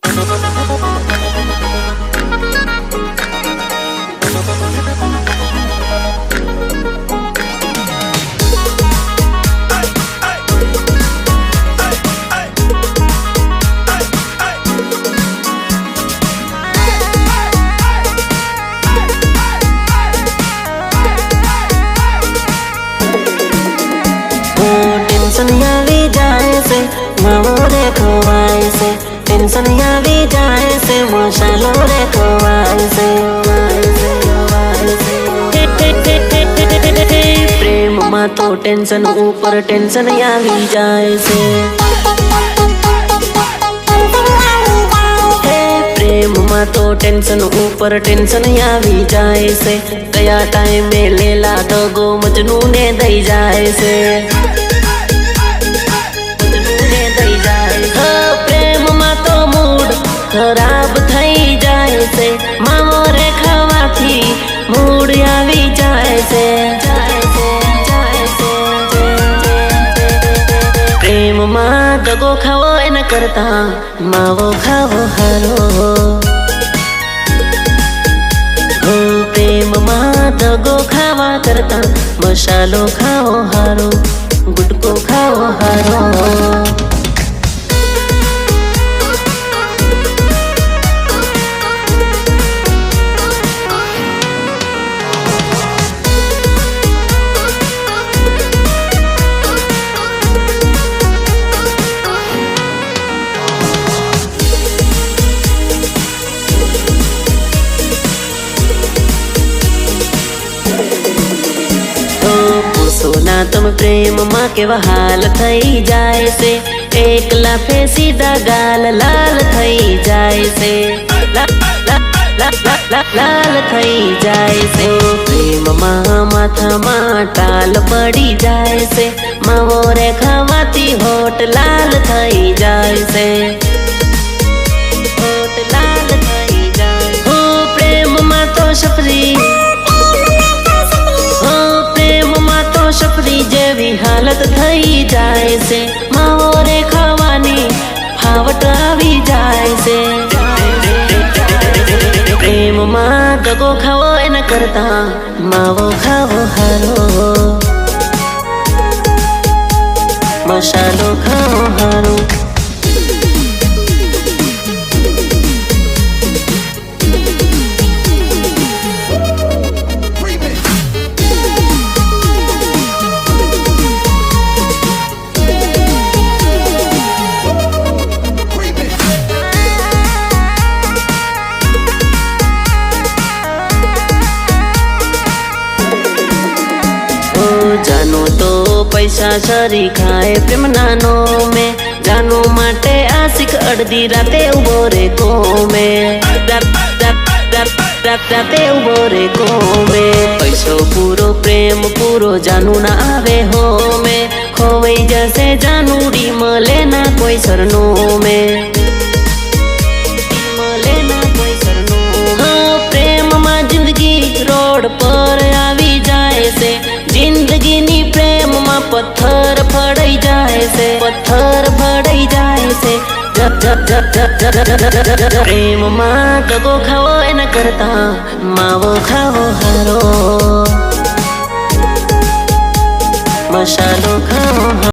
嗯。તો tension, ઉપર tension આવી જાય છે. પ્રેમમાં તો ટેન્શન, ઉપર ટેન્શન આવી જાય છે. કયા ટાઈમે લેલા દગો મજનું ને દઈ જાય છે. પ્રેમમાં ખાવો એના કરતા માવો ખાવો હારો પ્રેમમાં દગો ખાવા કરતા મસાલો ખાવો હારો ગુટકો ખાવો હારો પુરુષોના તમે પ્રેમમાં કેવા હાલ થઈ જાય છે એકલા ફે સીધા ગાલ લાલ થઈ જાય છે લાલ થઈ જાય છે પ્રેમમાં માથામાં ટાલ પડી જાય છે માવો રે ખાવાથી હોટ લાલ થઈ જાય છે જેવી થઈ જાય છે. માવો રે ખાવાની ફાવટ આવી જાય છે. પ્રેમમાં દગો ખાવો એના કરતા માવો ખાવો હારો. મસાલો ખાવો હારો. જાનો તો પૈસા સરી ખાય પ્રેમ નાનો મે. જાનો માટે આશિક અડધી રાતે ઊભો રે કોમે. રાત ઊભો રે કોમે. પૈસો પૂરો પ્રેમ, પૂરો જાનું ના આવે હોમે. ખોવાઈ જશે જાનુડી મળે ના કોઈ સરનો મે મળે ના કોઈ સરનું હા, પ્રેમમાં જિંદગી રોડ પર જાય છે, પથ્થર ફડાઈ જાય છે. પ્રેમમાં દગો ખાવો એના કરતા માવો ખાવો હારો. મસાલો ખાવો